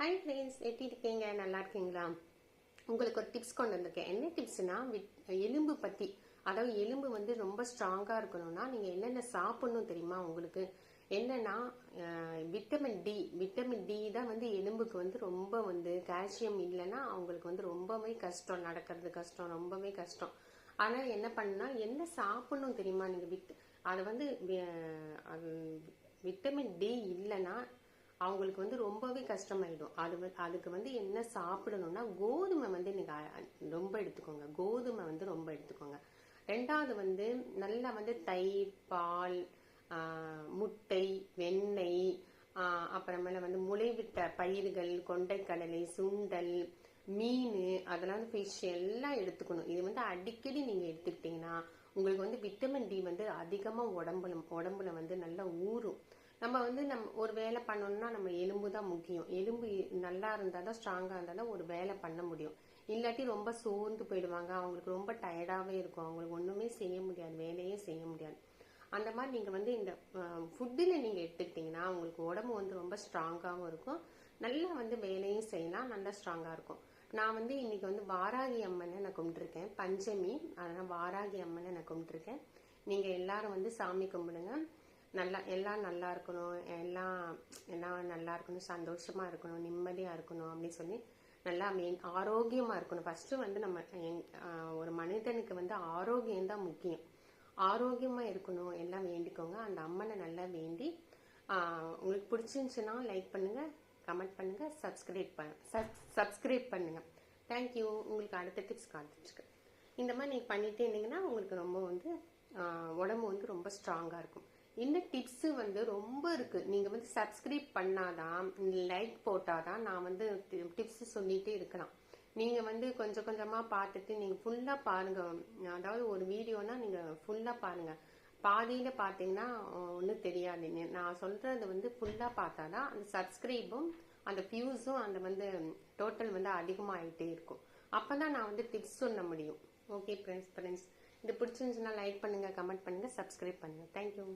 Hi friends எப்படி இருக்கீங்க? நல்லா இருக்கீங்களா? உங்களுக்கு ஒரு டிப்ஸ் கொண்டு வந்திருக்கேன். என்ன டிப்ஸ்னா எலும்பு பற்றி அதாவது எலும்பு வந்து ரொம்ப ஸ்ட்ராங்காக இருக்கணும்னா நீங்கள் என்னென்ன சாப்பிடணும் தெரியுமா உங்களுக்கு? என்னன்னா விட்டமின் டி விட்டமின் டி தான் வந்து எலும்புக்கு வந்து ரொம்ப வந்து கால்சியம் இல்லைன்னா அவங்களுக்கு வந்து ரொம்பவே கஷ்டம். நடக்கிறது கஷ்டம் ரொம்பவே கஷ்டம். ஆனால் என்ன பண்ணால் என்ன சாப்பிடணும் தெரியுமா நீங்கள் விட் அதை வந்து அது விட்டமின் டி இல்லைன்னா அவங்களுக்கு வந்து ரொம்பவே கஷ்டமாயிடும். அது அதுக்கு வந்து என்ன சாப்பிடணும்னா கோதுமை வந்து நீங்கள் ரொம்ப எடுத்துக்கோங்க. கோதுமை வந்து ரொம்ப எடுத்துக்கோங்க. ரெண்டாவது வந்து நல்லா வந்து தயிர் பால் முட்டை வெண்ணெய் அப்புறமேல வந்து முளைவிட்ட பயிர்கள் கொண்டைக்கடலை சுண்டல் மீன் அதெல்லாம் வந்து ஃபிஷ் எல்லாம் எடுத்துக்கணும். இது வந்து அடிக்கடி நீங்க எடுத்துக்கிட்டீங்கன்னா உங்களுக்கு வந்து விட்டமின் டி வந்து அதிகமாக உடம்புல உடம்புல வந்து நல்லா ஊறும். நம்ம வந்து நம்ம ஒரு வேலை பண்ணணும்னா நம்ம எலும்பு தான் முக்கியம். எலும்பு நல்லா இருந்தால் தான் ஸ்ட்ராங்காக இருந்தால் தான் ஒரு வேலை பண்ண முடியும். இல்லாட்டி ரொம்ப சோர்ந்து போயிடுவாங்க. அவங்களுக்கு ரொம்ப டயர்டாகவே இருக்கும். அவங்களுக்கு ஒன்றுமே செய்ய முடியாது. வேலையே செய்ய முடியாது. அந்த மாதிரி நீங்கள் வந்து இந்த ஃபுட்டில் நீங்கள் எடுத்துக்கிட்டிங்கன்னா உங்களுக்கு உடம்பு வந்து ரொம்ப ஸ்ட்ராங்காகவும் இருக்கும். நல்லா வந்து வேலையும் செய்யலாம். நல்லா ஸ்ட்ராங்காக இருக்கும். நான் வந்து இன்னைக்கு வந்து வாராகி அம்மனை நான் கும்பிட்டுருக்கேன். பஞ்சமி. அதனால் வாராகி அம்மனை நான் கும்பிட்டுருக்கேன். நீங்கள் எல்லாரும் வந்து சாமி கும்பிடுங்க. நல்லா எல்லாம் நல்லா இருக்கணும் எல்லாம் எல்லாம் நல்லா இருக்கணும் சந்தோஷமா இருக்கணும் நிம்மதியா இருக்கணும் அப்படின்னு சொல்லி நல்லா மெயின் ஆரோக்கியமா இருக்கணும். ஃபர்ஸ்ட் வந்து நம்ம ஒரு மனிதனுக்கு வந்து ஆரோக்கியம் தான் முக்கியம். ஆரோக்கியமா இருக்கணும் எல்லாம் வேண்டிக்கோங்க. அந்த அம்மனை நல்லா வேண்டி உங்களுக்கு பிடிச்சிருந்துச்சுன்னா லைக் பண்ணுங்க கமெண்ட் பண்ணுங்க சப்ஸ்கிரைப் பண்ண சப்ஸ்கிரைப் பண்ணுங்க. தேங்க்யூ உங்களுக்கு அடுத்த டிப்ஸ் காத்துட்ருக்கு இந்த மாதிரி நீங்கள் பண்ணிட்டே இருந்தீங்கன்னா உங்களுக்கு ரொம்ப வந்து உடம்பு வந்து ரொம்ப ஸ்ட்ராங்காக இருக்கும். இந்த டிப்ஸ் வந்து ரொம்ப இருக்கு. நீங்க வந்து சப்ஸ்கிரைப் பண்ணாதான் லைக் போட்டாதான் நான் வந்து டிப்ஸ் சொல்லிட்டே இருக்கலாம். நீங்க வந்து கொஞ்சம் கொஞ்சமா பார்த்துட்டு நீங்க ஃபுல்லா பாருங்க. அதாவது ஒரு வீடியோனா நீங்க ஃபுல்லா பாருங்க. பாதியில பாத்தீங்கன்னா ஒன்றும் தெரியாது. நான் சொல்றது வந்து ஃபுல்லா பார்த்தாதான் அந்த சப்ஸ்கிரைபும் அந்த வியூஸும் அந்த வந்து டோட்டல் வந்து அதிகமாகிட்டே இருக்கும். அப்பதான் நான் வந்து டிப்ஸ் சொல்ல முடியும். ஓகே ஃப்ரெண்ட்ஸ் ஃப்ரெண்ட்ஸ் இது பிடிச்சிருந்துச்சுன்னா லைக் பண்ணுங்க கமெண்ட் பண்ணுங்க சப்ஸ்கிரைப் பண்ணுங்க. தேங்க்யூ